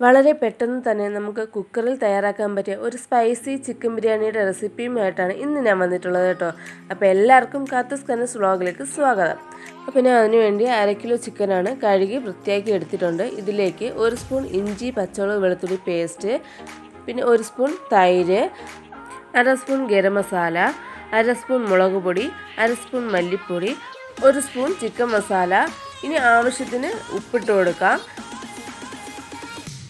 വളരെ പെട്ടെന്ന് തന്നെ നമുക്ക് കുക്കറിൽ തയ്യാറാക്കാൻ പറ്റിയ ഒരു സ്പൈസി ചിക്കൻ ബിരിയാണിയുടെ റെസിപ്പിയുമായിട്ടാണ് ഇന്ന് ഞാൻ വന്നിട്ടുള്ളത് കേട്ടോ. അപ്പോൾ എല്ലാവർക്കും കാത്തസ് കനസ് വ്ളോഗിലേക്ക് സ്വാഗതം. അപ്പോൾ ഞാൻ അതിനുവേണ്ടി അര കിലോ ചിക്കനാണ് കഴുകി വൃത്തിയാക്കി എടുത്തിട്ടുണ്ട്. ഇതിലേക്ക് ഒരു സ്പൂൺ ഇഞ്ചി പച്ചമുളക് വെളുത്തുള്ളി പേസ്റ്റ് പിന്നെ ഒരു സ്പൂൺ തൈര് അര സ്പൂൺ ഗരം മസാല അര സ്പൂൺ മുളക് പൊടി അര സ്പൂൺ മല്ലിപ്പൊടി ഒരു സ്പൂൺ ചിക്കൻ മസാല ഇനി ആവശ്യത്തിന് ഉപ്പിട്ട് കൊടുക്കാം.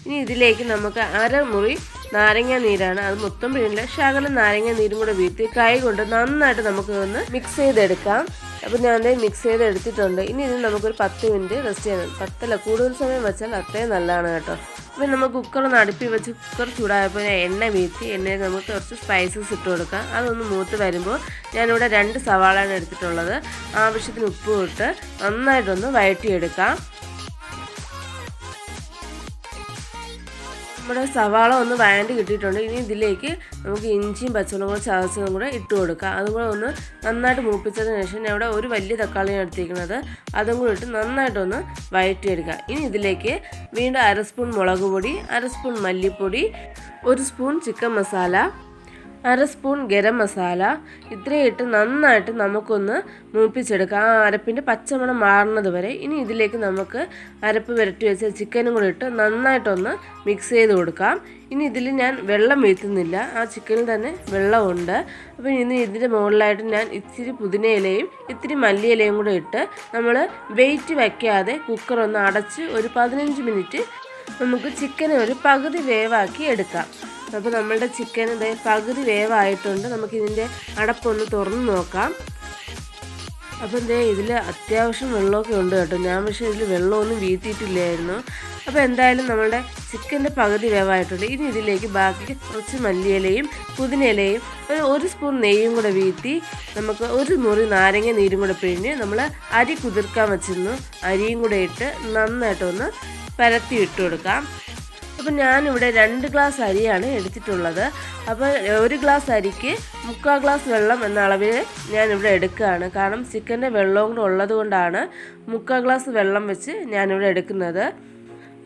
ഇനി ഇതിലേക്ക് നമുക്ക് അരമുറി നാരങ്ങ നീരാണ്. അത് മൊത്തം പിഴിഞ്ഞില്ല ശകലം നാരങ്ങ നീരും കൂടെ വീഴ്ത്തി കൈ കൊണ്ട് നന്നായിട്ട് നമുക്ക് ഒന്ന് മിക്സ് ചെയ്തെടുക്കാം. അപ്പോൾ ഞാൻ മിക്സ് ചെയ്ത് എടുത്തിട്ടുണ്ട് ഇനി ഇത് നമുക്കൊരു പത്ത് മിനിറ്റ് റെസ്റ്റ് ചെയ്യണം. പത്തല്ല കൂടുതൽ സമയം വെച്ചാൽ അത്രയും നല്ലതാണ് കേട്ടോ. അപ്പോൾ നമുക്ക് കുക്കറൊന്ന് അടുപ്പി വെച്ച് കുക്കർ ചൂടായപ്പോൾ എണ്ണ വീഴ്ത്തി എണ്ണയിൽ നമുക്ക് കുറച്ച് സ്പൈസസ് ഇട്ട് കൊടുക്കാം. അതൊന്ന് മൂത്ത് വരുമ്പോൾ ഞാനിവിടെ രണ്ട് സവാളയാണ് എടുത്തിട്ടുള്ളത്. ആവശ്യത്തിന് ഉപ്പ് ഇട്ട് നന്നായിട്ടൊന്ന് വഴറ്റിയെടുക്കാം. നമ്മുടെ സവാള ഒന്ന് വഴണ്ട് കിട്ടിയിട്ടുണ്ട്. ഇനി ഇതിലേക്ക് നമുക്ക് ഇഞ്ചിയും പച്ചമുളകും കൂടെ ചതച്ചതും കൂടെ ഇട്ട് കൊടുക്കാം. അതും കൂടെ ഒന്ന് നന്നായിട്ട് മൂപ്പിച്ചതിന് ശേഷം ഞാൻ ഇവിടെ ഒരു വലിയ തക്കാളിയാണ് എടുത്തിരിക്കുന്നത്. അതും കൂടെ ഇട്ട് നന്നായിട്ടൊന്ന് വഴറ്റിയെടുക്കുക ഇനി ഇതിലേക്ക് വീണ്ടും അര സ്പൂൺ മുളക് പൊടി അര സ്പൂൺ മല്ലിപ്പൊടി ഒരു സ്പൂൺ ചിക്കൻ മസാല അര സ്പൂൺ ഗരം മസാല. ഇത്രയും ഇട്ട് നന്നായിട്ട് നമുക്കൊന്ന് മൂപ്പിച്ചെടുക്കാം. ആ അരപ്പിന്റെ പച്ചമണം മാറുന്നത് വരെ ഇനി ഇതിലേക്ക് നമുക്ക് അരപ്പ് പുരട്ടി വെച്ച ചിക്കനും കൂടി ഇട്ട് നന്നായിട്ടൊന്ന് മിക്സ് ചെയ്ത് കൊടുക്കാം. ഇനി ഇതിൽ ഞാൻ വെള്ളം വീഴ്ത്തുന്നില്ല. ആ ചിക്കനിൽ തന്നെ വെള്ളമുണ്ട്. അപ്പോൾ ഇനി ഇതിന്റെ മുകളിലായിട്ട് ഞാൻ ഇച്ചിരി പുതിനയിലയും ഇത്തിരി മല്ലിയിലയും കൂടെ ഇട്ട് നമ്മൾ വെയിറ്റ് വയ്ക്കാതെ കുക്കർ ഒന്ന് അടച്ച് ഒരു പതിനഞ്ച് മിനിറ്റ് നമുക്ക് ചിക്കനെ ഒരു പകുതി വേവാക്കി എടുക്കാം. അപ്പോൾ നമ്മളുടെ ചിക്കൻ ഇതേ പകുതി വേവായിട്ടുണ്ട്. നമുക്കിതിന്റെ അടപ്പൊന്ന് തുറന്ന് നോക്കാം. അപ്പോൾ എന്തേ ഇതിൽ അത്യാവശ്യം വെള്ളമൊക്കെ ഉണ്ട് കേട്ടോ. ഞാൻ പക്ഷേ ഇതിൽ വെള്ളമൊന്നും വീത്തിയിട്ടില്ലായിരുന്നു. അപ്പോൾ എന്തായാലും നമ്മളുടെ ചിക്കന്റെ പകുതി വേവായിട്ടുണ്ട്. ഇനി ഇതിലേക്ക് ബാക്കി കുറച്ച് മല്ലിയിലയും പുതിനയിലയും ഒരു ഒരു സ്പൂൺ നെയ്യും കൂടെ വീത്തി നമുക്ക് ഒരു മുറി നാരങ്ങ നീരും കൂടെ പിഴിഞ്ഞ് നമ്മൾ അരി കുതിർക്കാൻ വെച്ചിരുന്നു. അരിയും കൂടെ ഇട്ട് നന്നായിട്ടൊന്ന് പരത്തി ഇട്ട് കൊടുക്കാം. അപ്പം ഞാനിവിടെ രണ്ട് ഗ്ലാസ് അരിയാണ് എടുത്തിട്ടുള്ളത്. അപ്പോൾ ഒരു ഗ്ലാസ് അരിക്ക് മുക്കാൽ ഗ്ലാസ് വെള്ളം എന്ന അളവിൽ ഞാനിവിടെ എടുക്കുകയാണ്. കാരണം ചിക്കന്റെ വെള്ളവും കൂടെ ഉള്ളത് കൊണ്ടാണ് മുക്കാൽ ഗ്ലാസ് വെള്ളം വെച്ച് ഞാനിവിടെ എടുക്കുന്നത്.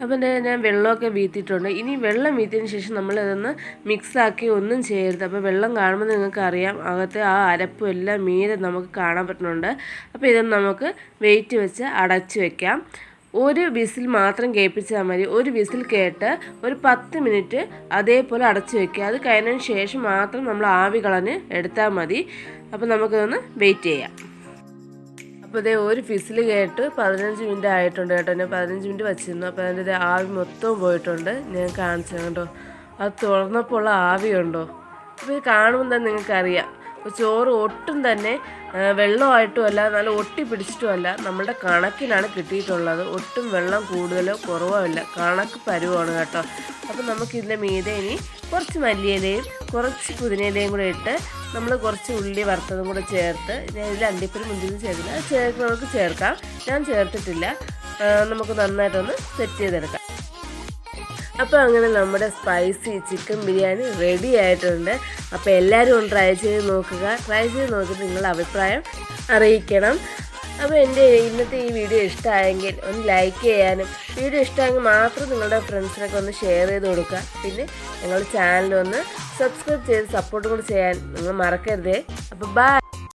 അപ്പം ഞാൻ വെള്ളമൊക്കെ വീത്തിയിട്ടുണ്ട്. ഇനി വെള്ളം വീത്തിയതിന് ശേഷം നമ്മൾ ഇതൊന്ന് മിക്സാക്കി ഒന്നും ചെയ്യരുത്. അപ്പോൾ വെള്ളം കാണുമ്പോൾ നിങ്ങൾക്ക് അറിയാം അകത്തെ ആ അരപ്പും എല്ലാം മീരെ നമുക്ക് കാണാൻ പറ്റുന്നുണ്ട്. അപ്പോൾ ഇതൊന്ന് നമുക്ക് വെയിറ്റ് വെച്ച് അടച്ചു വെക്കാം. ഒരു വിസിൽ മാത്രം കേൾപ്പിച്ചാൽ മതി. ഒരു വിസിൽ കേട്ട് ഒരു പത്ത് മിനിറ്റ് അതേപോലെ അടച്ചു വെക്കുക. അത് കഴിഞ്ഞതിന് ശേഷം മാത്രം നമ്മൾ ആവി കളഞ്ഞ് എടുത്താൽ മതി. അപ്പോൾ നമുക്കതൊന്ന് വെയിറ്റ് ചെയ്യാം. അപ്പോൾ ഇതേ ഒരു ഫിസിൽ കേട്ട് പതിനഞ്ച് മിനിറ്റ് ആയിട്ടുണ്ട് കേട്ടോ. ഞാൻ പതിനഞ്ച് മിനിറ്റ് വെച്ചിരുന്നു. അപ്പോൾ അതിന്റെ ഇത് ആവി മൊത്തം പോയിട്ടുണ്ട്. ഞാൻ കാണിച്ചു കണ്ടോ അത് തുറന്നപ്പോൾ ഉള്ള ആവിയുണ്ടോ? അപ്പോൾ ഇത് കാണുമ്പോൾ തന്നെ നിങ്ങൾക്കറിയാം. ചോറ് ഒട്ടും തന്നെ വെള്ളമായിട്ടും അല്ല നല്ല ഒട്ടി പിടിച്ചിട്ടും അല്ല നമ്മളുടെ കണക്കിനാണ് കിട്ടിയിട്ടുള്ളത്. ഒട്ടും വെള്ളം കൂടുതലോ കുറവോ ഇല്ല കണക്ക് പരുവാണ് കേട്ടോ. അപ്പോൾ നമുക്കിതിന്റെ മീതെ ഇനി കുറച്ച് മല്ലിയിലയും കുറച്ച് പുതിനയിലയും കൂടെ ഇട്ട് നമ്മൾ കുറച്ച് ഉള്ളി വറുത്തതും കൂടെ ചേർത്ത് ഞാൻ ഇതിൽ അണ്ടിപ്പരി മുന്തിരി ചേർക്കില്ല ചേർക്കുന്നവർക്ക് ചേർക്കാം. ഞാൻ ചേർത്തിട്ടില്ല. നമുക്ക് നന്നായിട്ടൊന്ന് സെറ്റ് ചെയ്തെടുക്കാം. അപ്പോൾ അങ്ങനെ നമ്മുടെ സ്പൈസി ചിക്കൻ ബിരിയാണി റെഡി ആയിട്ടുണ്ട്. അപ്പോൾ എല്ലാവരും ഒന്ന് ട്രൈ ചെയ്ത് നോക്കുക. ട്രൈ ചെയ്ത് നോക്കിയിട്ട് നിങ്ങളുടെ അഭിപ്രായം അറിയിക്കണം. അപ്പോൾ എന്റെ ഇന്നത്തെ ഈ വീഡിയോ ഇഷ്ടമായെങ്കിൽ ഒന്ന് ലൈക്ക് ചെയ്യാനും വീഡിയോ ഇഷ്ടമായെങ്കിൽ മാത്രം നിങ്ങളുടെ ഫ്രണ്ട്സിനൊക്കെ ഒന്ന് ഷെയർ ചെയ്ത് കൊടുക്കുക. പിന്നെ ഞങ്ങളുടെ ചാനൽ ഒന്ന് സബ്സ്ക്രൈബ് ചെയ്ത് സപ്പോർട്ട് കൂടി ചെയ്യാൻ നിങ്ങൾ മറക്കരുതേ. അപ്പോൾ ബൈ